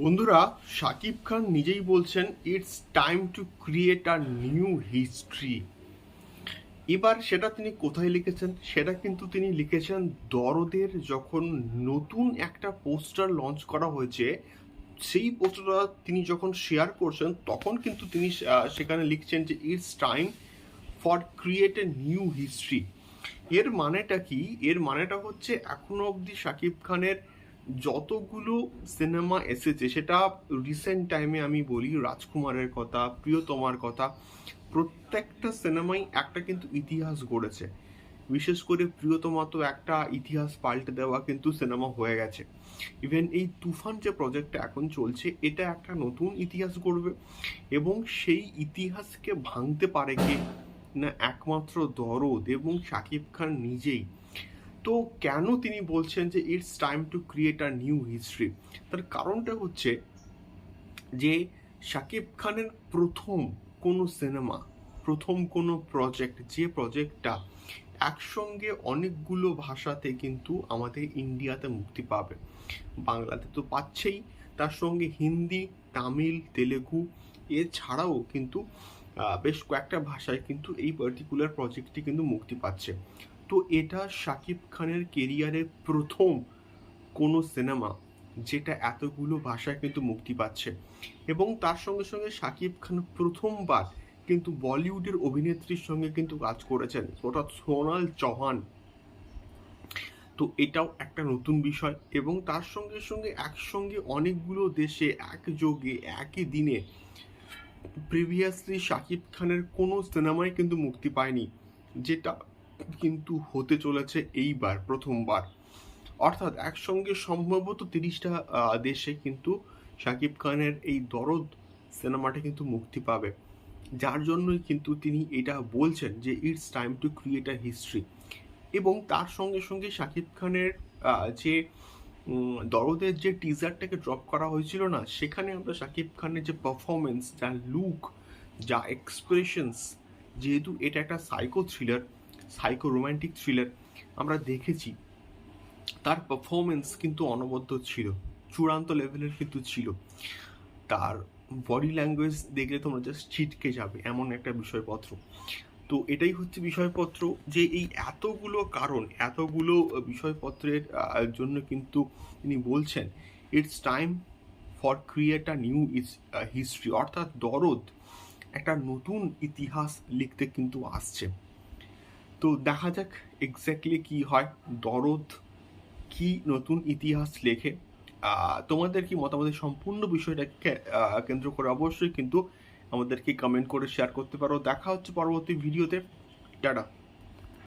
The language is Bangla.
বন্ধুরা শাকিব খান নিজেই বলছেন it's time to create a new history এবার সেটা তিনি কোথায় লিখেছেন? সেটা কিন্তু তিনি লিখেছেন দরদের যখন নতুন একটা পোস্টার লঞ্চ করা হয়েছে, সেই পোস্টারটা তিনি যখন শেয়ার করছেন, তখন কিন্তু তিনি সেখানে লিখছেন যে it's time for create a new history এর মানেটা কি? এর মানেটা হচ্ছে, এখনও অবধি শাকিব খানের যতগুলো সিনেমা এসেছে, সেটা রিসেন্ট টাইমে আমি বলি, রাজকুমারের কথা, প্রিয়তমার কথা, প্রত্যেকটা সিনেমাই একটা কিন্তু ইতিহাস গড়েছে। বিশেষ করে প্রিয়তমা তো একটা ইতিহাস পাল্টে দেওয়া কিন্তু সিনেমা হয়ে গেছে। ইভেন এই তুফান যে প্রজেক্টটা এখন চলছে, এটা একটা নতুন ইতিহাস গড়বে এবং সেই ইতিহাসকে ভাঙতে পারে কে না একমাত্র দরদ এবং শাকিব খান নিজেই। তো কেন তিনি বলছেন যে it's time to create a new history তার কারণটা হচ্ছে যে শাকিব খানের প্রথম কোনো সিনেমা, প্রথম কোনো প্রজেক্ট যে প্রজেক্টটা একসঙ্গে অনেকগুলো ভাষাতে কিন্তু আমাদের ইন্ডিয়াতে মুক্তি পাবে। বাংলাতে তো পাচ্ছেই, তার সঙ্গে হিন্দি, তামিল, তেলেগু, এছাড়াও কিন্তু বেশ কয়েকটা ভাষায় কিন্তু এই পার্টিকুলার প্রজেক্টটি কিন্তু মুক্তি পাচ্ছে। তো এটা শাকিব খানের কেরিয়ারের প্রথম কোনো সিনেমা যেটা এতগুলো ভাষায় কিন্তু মুক্তি পাচ্ছে। এবং তার সঙ্গে সঙ্গে শাকিব খান প্রথমবার কিন্তু বলিউডের অভিনেত্রীর সঙ্গে কিন্তু কাজ করেছেন অর্থাৎ সোনাল চৌহান। তো এটাও একটা নতুন বিষয় এবং তার সঙ্গে সঙ্গে একসঙ্গে অনেকগুলো দেশে একযোগে, একই দিনে প্রিভিয়াসলি শাকিব খানের কোনো সিনেমাই কিন্তু মুক্তি পায়নি, যেটা কিন্তু হতে চলেছে এইবার, প্রথমবার। অর্থাৎ একসঙ্গে সম্ভবত তিরিশটা দেশে কিন্তু শাকিব খানের এই দরদ সিনেমাটা কিন্তু মুক্তি পাবে। যার জন্যই কিন্তু তিনি এটা বলছেন যে it's time to create a history এবং তার সঙ্গে সঙ্গে শাকিব খানের যে দরদের যে টিজারটাকে ড্রপ করা হয়েছিল না, সেখানে আমরা শাকিব খানের যে পারফরমেন্স যা লুক যা এক্সপ্রেশনস যেহেতু এটা একটা psycho thriller psycho romantic thriller আমরা দেখেছি, তার পারফরমেন্স কিন্তু অনবদ্য ছিল, চূড়ান্ত লেভেলের কিন্তু ছিল। তার বডি ল্যাঙ্গুয়েজ দেখলে তোমরা জাস্ট ছিটকে যাবে, এমন একটা বিষয়পত্র। তো এটাই হচ্ছে বিষয়পত্র যে এই এতগুলো কারণ, এতগুলো বিষয়পত্রের জন্য কিন্তু তিনি বলছেন it's time for create a new history অর্থাৎ দরদ একটা নতুন ইতিহাস লিখতে কিন্তু আসছে। তো দেখা যাক এক্স্যাক্টলি কি হয়, দরদ কি নতুন ইতিহাস লেখে। তোমাদের কি মতামত সম্পূর্ণ বিষয়টাকে কেন্দ্র করে অবশ্যই কিন্তু আমাদেরকে কমেন্ট করে শেয়ার করতে পারো। দেখা হচ্ছে পরবর্তী ভিডিওতে টাটা।